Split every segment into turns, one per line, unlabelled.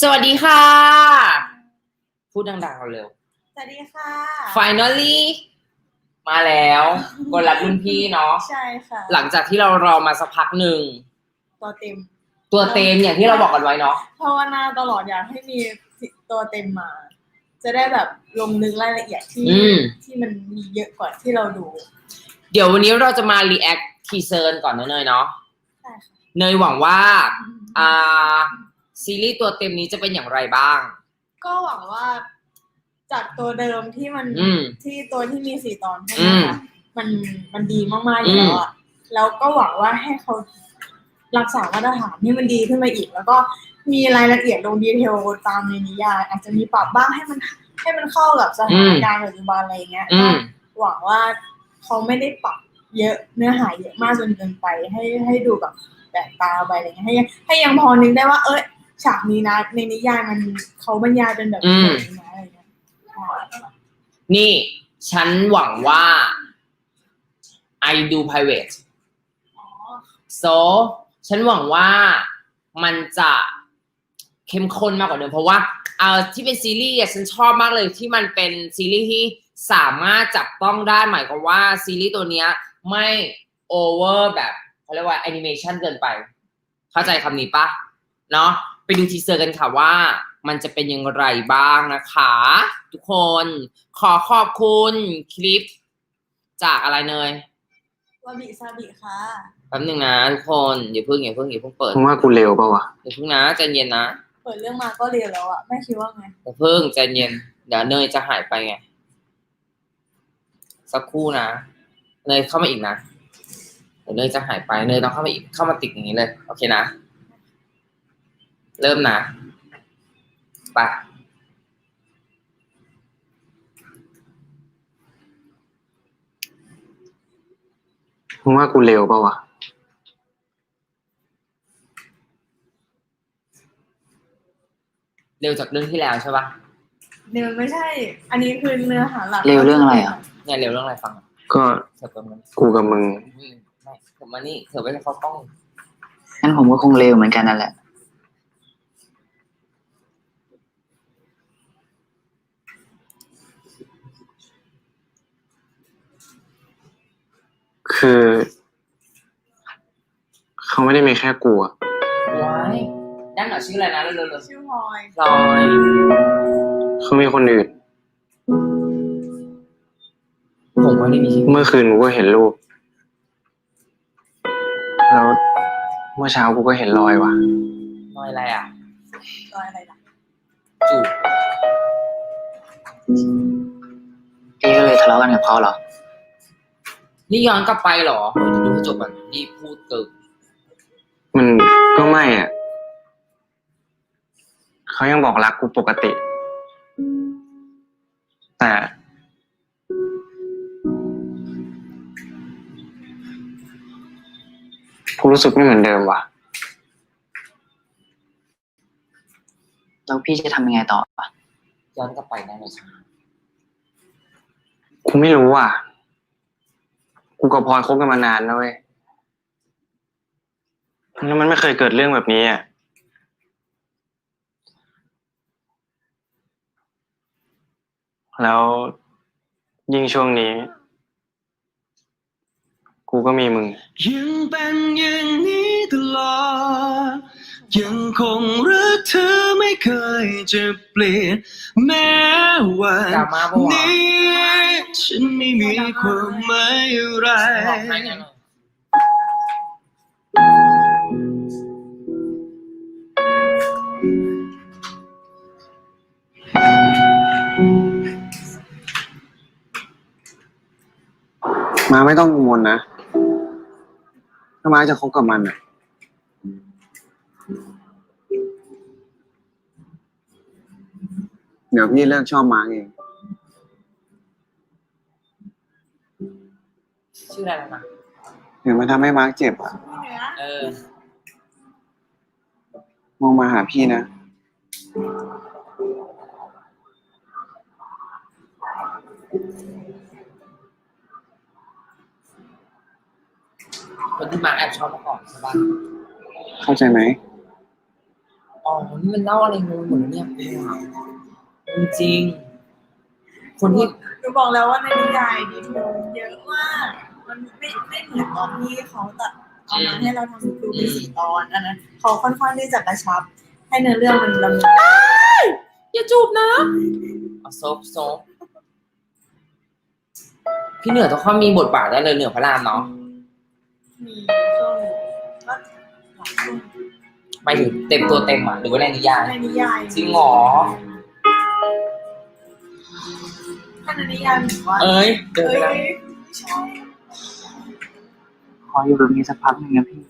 สวัสดีค่ะ พูดดังๆเร็ว
สวัสดีค่ะ
ๆ finally มาแล้วกดรับรุ่นพี่เนาะ
ใช่ค่ะ
หลังจากที่เรารอมาสักพักหนึ่ง
ตัวเต็ม
ตัวเต็มอย่างที่เราบอกกันไว้เนาะ
ภาวนาตลอดอยากให้มีตัวเต็มมา จะได้แบบลงลึกรายละเอียดที่
อืม
ที่มันมีเยอะกว่าที่เราดู
เดี๋ยววันนี้เราจะมา react teaser ก่อนนะเนยเนาะ
ใช่ค่ะ
เนยหวังว่า อ่า ซีรีส์ตัวเต็มนี้จะเป็นอย่างไรบ้าง
ก็หวังว่า จากตัวเดิมที่มัน
อืม
ที่ตัวที่มีสี่ตอนใช่ไห
อื
ม
ม
คะมันมันดีมากๆอยู่แล้วอะแล้วก็หวังว่าให้เขารักษามาตรฐานให้มันดีขึ้นมาอีก แล้วก็มีรายละเอียดลงดีเทลตามในนิยายอาจจะมีปรับบ้างให้มัน ให้มันเข้ากับสถานการณ์ปัจจุบันอะไรอย่างเงี้ย
อืม
หวังว่าเขาไม่ได้ปรับเยอะเนื้อหาเยอะมากจนเกินไปให้ให้ดูแบบแปลกตาไปอะไรเงี้ยให้ยังให้ยังพอนึกได้ว่า เอ้ย ฉากนี้นะ ในนิยายมันเขาบรรยายเป็นแบบ
อืม
นี้นะอะไรเงี้ยใช่
นี่ฉันหวังว่า I do private
อ๋อ
so ฉันหวังว่ามันจะเข้มข้นมากกว่าเดิมเพราะว่าเอ่อที่เป็นซีรีส์อะฉันชอบมากเลยที่มันเป็นซีรีส์ที่สามารถจับต้องได้หมายความว่าซีรีส์ตัวเนี้ยไม่โอเวอร์แบบเขาเรียกว่าแอนิเมชันเกินไป เข้าใจคำนี้ปะเนาะ ไปดูทีเซอร์กันค่ะว่ามันจะเป็นอย่างไรบ้างนะคะ ทุกคนขอขอบคุณคลิป จากอะไรเนย
วาบิซาบิค่ะ
แป๊บนึงนะทุกคนอย่าเพิ่งอย่าเพิ่งอย่าเพิ่งเปิด
มึงว่ากูเร็วเปล่าวะ
อย่าเพิ่งนะใจเย็นนะ
เปิดเรื่องมาก็เรียนแล้วอะแม่คิดว่าไง
อย่าเพิ่งใจเย็นเดี๋ยวเนยจะหายไปไงสักครู่นะเนยเข้ามาอีกนะเดี๋ยวเนยจะหายไปเนยต้องเข้ามาอีกเข้ามาติดอย่างนี้เลยโอเคนะ เริ่มนะไป
มึงว่ากูเร็วเปล่าวะ
เร็วจากเรื่องที่แล้วใช่ปะ
เนื้อไม่ใช่ อันนี้คือเนื้อหาหลัก
เร็วเรื่องอะไรอะ
เนี่ยเร็วเรื่องอะไรฟัง
ก็
เธอเปิดมัน
กูกับมึง
อืมไม่เธอมานี่เธอไปเขาต้อง
งั้นผมก็คงเร็วเหมือนกันนั่นแหละ
คือ เขา ไม่ได้มีแค่กูอะ
ว้ายด้านหน่อยชื่ออะไรนะเร็วๆเร็ว
ชื่อพลอย
ๆลอย
เขามีคนอื่น
ผมไม่ได้มีชื่อ
เมื่อคืนกูก็เห็นรูป แล้วเมื่อเช้ากูก็เห็นรอยว่ะ
ลอยอะไรอะ
รอยอะไรล่ะ
จูบ
พี่ก็เลยทะเลาะกันกับเขาเหรอ
นี่ย้อนกลับไปเหรอเดี๋ยวดูให้จบก่อนรีบพูดเกิน
มันก็ไม่อะ เขายังบอกรักกูปกติ แต่ กูรู้สึกไม่เหมือนเดิมว่ะ
แล้วพี่จะทำยังไงต่อปะ
ย้อนกลับไปได้ไหมครับ
กูไม่รู้อะ กูกับพลอยคบกันมานานแล้วเว้ย แล้วมันไม่เคยเกิดเรื่องแบบนี้อะแล้วยิ่งช่วงนี้ กูก็มีมึง
ยังเป็นอย่างนี้ตลอด ยังคงรักเธอไม่เคยจะเปลี่ยน แม้ว่า
ดราม่าปะวะ
นี้ ฉันไม่มีความหมายอะไร
บอกให้ไงหน่อย
มาไม่ต้องกังวลนะ ถ้ามาจะคบกับมันอะเดี๋ยวพี่เลิกชอบมาร์กเอง
ชื่ออะไรแล้วนะ
เดี๋ยวมันทำให้มาร์กเจ็บอะ
พี่เนื้อ
เออ
มองมาหาพี่นะ
คนที่มาแอบชอบมาก่อนใช่ปะ
เข้าใจไหม
อ๋อนี่มันเล่าอะไรงงหมดแล้วเนี่ยจริงๆคนที่
หนูบอกแล้วว่าในนิยายดีเทลเยอะมาก มันไม่ไม่เหมือนตอนที่เขาตัดเอามาให้เราทำคือเป็นสี่ตอนอันนั้นเขาค่อนข้างที่จะกระชับ ให้เนื้อเรื่องมันดำเนิน
อย่าจูบนะเอาโซฟโซฟพี่เหนือต้องเข้ามีบทบาทได้เลยเหนือพระรามเนาะ
มีช่วงหนึ่งก็หลายช่วง
ไปถึงเต็มตัวเต็มอะหรือว่าในนิยาย
ในนิยาย
จริงเหรอ
ถ้าในนิยายหนูว่า
เอ้ยเดิน
เอ้
ไปแล้ว
ยไม่ใช่
ขออยู่แบบนี้สักพักหนึ่งนะพี่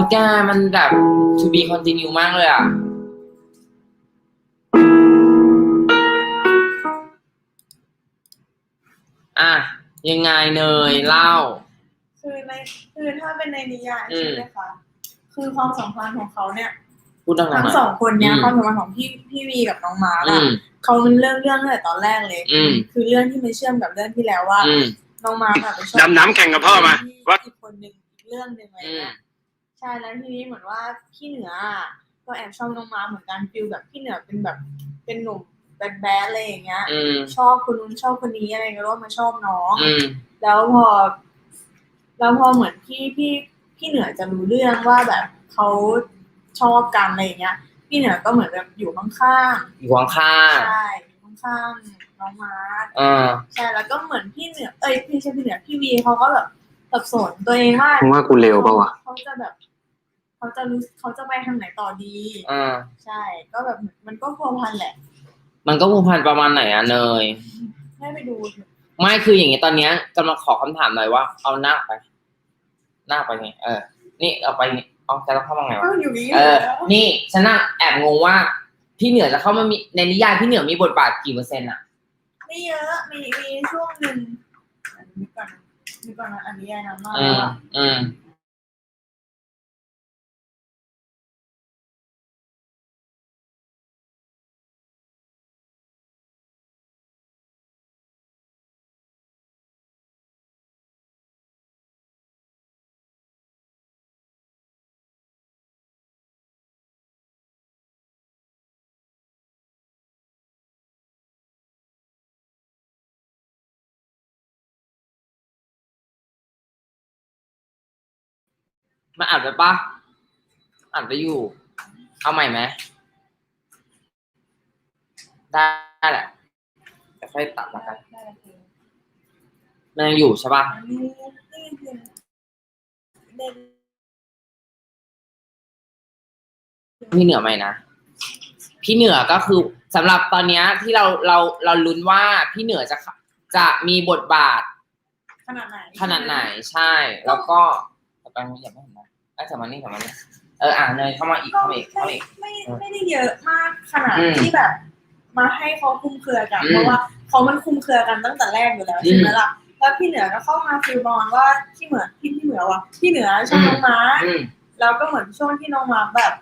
ยแกมันแบบ to be continue มากเลยอะ อะ ยังไงเนยเล่า
คือในคือถ้าเป็นในนิยาย
อืม
ใช่ไหมคะคือความสัมพันธ์ของเขาเนี่ย
พูดดังๆ
ทั้ง
หน่อย
สองคนเนี้ย
อืม
ความสัมพันธ์ของพี่พี่วีกับน้องมาร์ค
อื
อะ
ม
เขามันเริ่มเรื่องตั้งแต่ตอนแรกเลย
อืม
คือเรื่องที่มันเชื่อมกับเรื่องที่แล้วว่า
อืม
น้องมาร์คอะไปชอบ
ดำน้ำแข่งกับพ่อมา
ที่
ว่า
อีกคนหนึ่งอีกเรื่องหนึ่งอะไร
อืม
เงี้ย ใช่แล้วทีนี้เหมือนว่าพี่เหนืออะก็แอบชอบน้องมาร์คเหมือนกันฟิลแบบพี่เหนือเป็นแบบเป็นหนุ่มแบดแบดอะไรอย่างเงี้ย
อืม
ชอบคนนู้นชอบคนนี้อะไรเงี้ยแล้วมาชอบน้อง
อืม
แล้วพอ แล้วพอเหมือนพี่พี่พี่เหนือจะรู้เรื่องว่าแบบเขาชอบกันอะไรอย่างเงี้ย พี่เหนือก็เหมือนแบบอยู่ข้าง
อยู่ข้าง
ๆใช่อยู่ข้างๆน้องมาร์ค
ๆเออ
ใช่แล้วก็เหมือนพี่เหนือเอ้ยพี่ใช่พี่เหนือพี่วีเขาก็แบบสับสนตัวเองว่า
มึงว่ากูเร็วปะวะ
เขาจะแบบ เขาจะรู้เขาจะไปทางไหนต่อดี
เออ
ใช่ ก็แบบมันก็พัวพันแหละ
มันก็ผูกพันประมาณไหนอะเนย
ให้ไปดูเถอะ
ไม่คืออย่างงี้ตอนเนี้ยกำลังขอคำถามหน่อยว่า เอาหน้าไป หน้าไปไงเออ นี่เอาไปนี่เอาจะต้องเข้ามาไงวะ
ก็อยู่นี้
เออ
แล้ว
นี่ฉันน่ะแอบงงว่า พี่เหนือจะเข้ามามีในนิยายพี่เหนือมีบทบาทกี่เปอร์เซ็นต์อะ
ไม่เยอะ มีมีช่วงหนึ่งอันนี้ก่อนนี่ก่อนนะอันนี้นะมาก
อืม
อะ
อื มมาอัดไปปะอัดไปอยู่ เอาใหม่ไหมได้แหละเดี๋ยวค่อยตัดละกัน
ได้เลยคือ
มันยังอยู่ใช่ปะ
อันนี้นี่คือเด่น
พี่เหนือไหมนะพี่เหนือก็คือสำหรับตอนเนี้ยที่เราเราเราลุ้นว่าพี่เหนือจะจะมีบทบาท
ขนาดไหน
ขนาดไหนใช่ แล้วก็ ไปอย่าไม่เห็นนะไอ้สมานี่สมานี่เอออ่าเนยเข้ามาอีก
ก็
เข้ามา
ไม่
อีกเข้ามาอีก
ไม่ไม่ได้เยอะมากขนาด
อืม
ที่แบบ มาให้เขาคุมเครือกัน
อืม
เพราะว่าเขามันคุมเครือกันตั้งแต่แรกอยู่แล้ว
อืม
ใช่ไหมล่ะแล้วพี่เหนือก็เข้ามาฟิลบอลว่าพี่เหมือนพี่พี่เหนือวะพี่เหนือชอบน้องม้า
อืม
แล้วก็เหมือนช่วงที่น้องมาร์คแบบ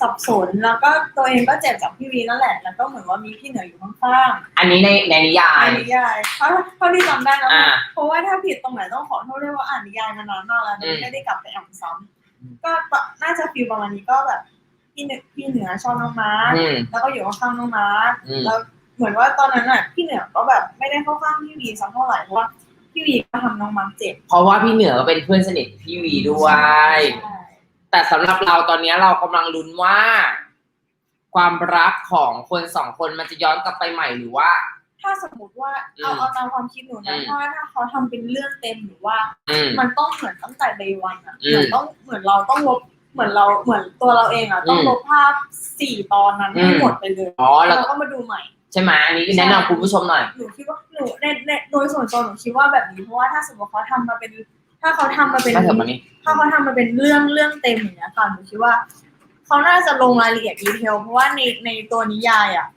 สับสนแล้วก็ตัวเองก็เจ็บจากพี่วีนั่นแหละ แล้วก็เหมือนว่ามีพี่เหนืออยู่ข้าง
อันนี้ในในนิยา
ๆ
ย
อ่านนิยายเท่าเท่าที่จำได้นะ
อ่า
เพราะว่าถ้าผิดตรงไหนต้องขอโทษด้วยว่าอ่านนิยายมานานมากแล้ว
อืม
ไม่ได้กลับไปอ่านซ้
อืมำ
ก็น่าจะฟีลประมาณนี้ก็แบบพี่เหนือพี่เหนือชอบน้องมาร์ค
อืม
แล้วก็อยู่ข้างๆน้องมาร์ค
อืม
แล้วเหมือนว่าตอนนั้นอะพี่เหนือก็แบบไม่ได้เข้าข้างพี่วีสักเท่าไหร่เพราะว่าพี่วีก็ทำน้องมาร์คเจ็บ
เพราะว่าพี่เหนือก็เป็นเพื่อนสนิทพี่วีด้วย
ใช่
แต่สำหรับเราตอนนี้เรากำลังลุ้นว่า ความรักของคนสองคนมันจะย้อนกลับไปใหม่หรือว่า
ถ้าสมมติว่าเอา
อืม
เอาตามความคิดหนู
อื
นะ
ม
ถ้าถ้าเขาทำเป็นเรื่องเต็มหรือว่า
อืม
มันต้องเหมือนตั้งแต่ day one อะ
อืม
เหมือนต้องเหมือนเราต้องลบเหมือนเราเหมือนตัวเราเองอะต้อง
อืม
ลบภาพสี่ตอนนั้น
อื
ให้
ม
หมดไปเลย
อ๋อแล้ว
แล้วก็มาดูใหม่
ใช่ไหมอันนี้แนะนำคุณผู้ชมหน่อย
หนูคิดว่าหนูในในโดยส่วนตัวหนูคิดว่าแบบนี้เพราะว่าถ้าสมมติเขาทำมาเป็น ถ้าเขาทำมาเป็น
ถ้าเกิดมานี่
ถ้าเขาทำมาเป็นเรื่องเรื่องเต็มอย่างเงี้ยค่ะหนูคิดว่า เขาน่าจะลงรายละเอียดดีเทลเพราะว่าในในตัวนิยายอะ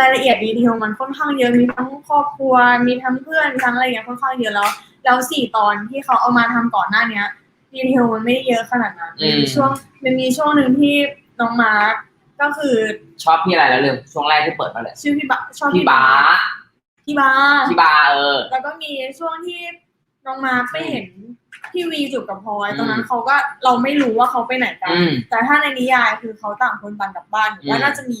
รายละเอียดดีเทลมันค่อนข้างเยอะมีทั้งครอบครัว มีทั้งเพื่อนมีทั้งอะไรเงี้ยค่อนข้างเยอะแล้ว แล้วสี่ตอนที่เขาเอามาทำก่อนหน้าเนี้ยดีเทลมันไม่ได้เยอะขนาดนั้นมันมีช่วงมันมีช่วงหนึ่งที่น้องมาร์กก็คือ
ชอบพี่อะไรแล้วลืมช่วงแรกที่เปิดมาเลย
ชื่อพี่บาชอบ
พี่บาส
พี่บา
พี่บาเออ
แล้วก็มีช่วงที่น้องมาร์กไปเห็น พี่วีจูบกับพลอย
อืม
ตอนนั้นเขาก็เราไม่รู้ว่าเขาไปไหนกัน
อืม
แต่ถ้าในนิยายคือเขาต่างคนต่างกลับบ้าน
อืม
ว่าน่าจะมี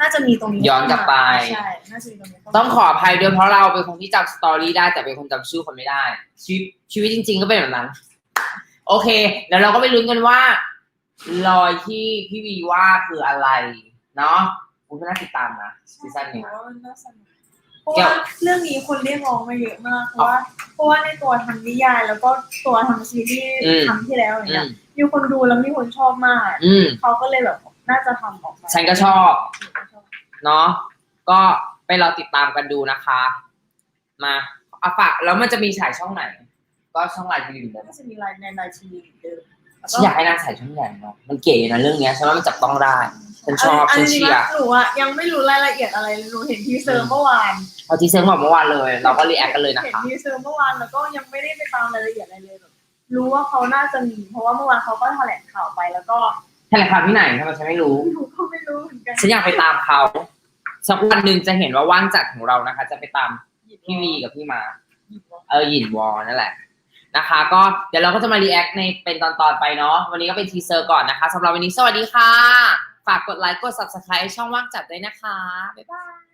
น่าจะมีตรงนี้
ย้อนกลับไป
ใช่น่าจะมีตรงนี้เข้ามา
ต้องขออภัยด้วยเพราะเราเป็นคนที่จำสตอรี่ได้แต่เป็นคนจำชื่อคนไม่ได้ ชีวิตชีวิตจริง ๆ ก็เป็นแบบนั้น โอเค แล้วเราก็ไปลุ้นกันว่ารอยที่พี่วีว่าคืออะไร เนาะคุณก็น่าติดตามนะซีซั่นนี้
ว่ามันน่าสนุก เพราะว่าเรื่องนี้คนเรียกร้องมาเยอะมากเพราะว่าเพราะว่าในตัวทำนิยาย แล้วก็ตัวทำซีรีส์
อืม
ครั้งที่แล้วอย่าง
อื
เงี้ย
ม
มีคนดูแล้วมีคนชอบมาก
อืม
เขาก็เลยแบบน่าจะทำออกมา
ฉันก็ชอบเนาะก็ไปเราติดตามกันดูนะคะ มาเอาฝากแล้วมันจะมีฉายช่องไหน ก็ช่องไลน์ทีวีเหมือนเดิม
น่าจะมีไลน์ในไลน์ทีวีเหมือนเดิมแล้ว
ฉันอยากให้นางฉายช่องใหญ่เนาะมันเก๋นะเรื่องเนี้ยฉันว่ามันจับต้องได้ ฉันชอบ
อั
ฉันเชียร์
หนูอะยังไม่รู้รายละเอียดอะไรหนูเห็นทีเซอร์เมื่อวาน
เอาทีเซอร์บอกเมื่อวานเลย เราก็รีแอคกันเลยนะ
เห็น
คะ
ทีเซอร์เมื่อวานแล้วก็ยังไม่ได้ไปตามรายละเอียดอะไรเลยแบบรู้ว่าเขาน่าจะมีเพราะว่าเมื่อวานเขาก็แถลงข่าวไปแล้วก็
แถลงข่าวที่ไหนทำไมฉันไม่รู้
หนูก็ไม่รู้เหมือนกัน
ฉันอยากไปตามเขาสักวันหนึ่งจะเห็นว่าว่างจัดของเรานะคะ จะไปตามพี่วีกับพี่มา เออหยินวอนั่นแหละนะคะ ก็เดี๋ยวเราก็จะมารีแอคในเป็นตอนๆไปเนาะวันนี้ก็เป็นทีเซอร์ก่อนนะคะสำหรับวันนี้สวัสดีค่ะ ฝากกดไลค์กด subscribe ช่องว่างจัดด้วยนะคะ บ๊ายบาย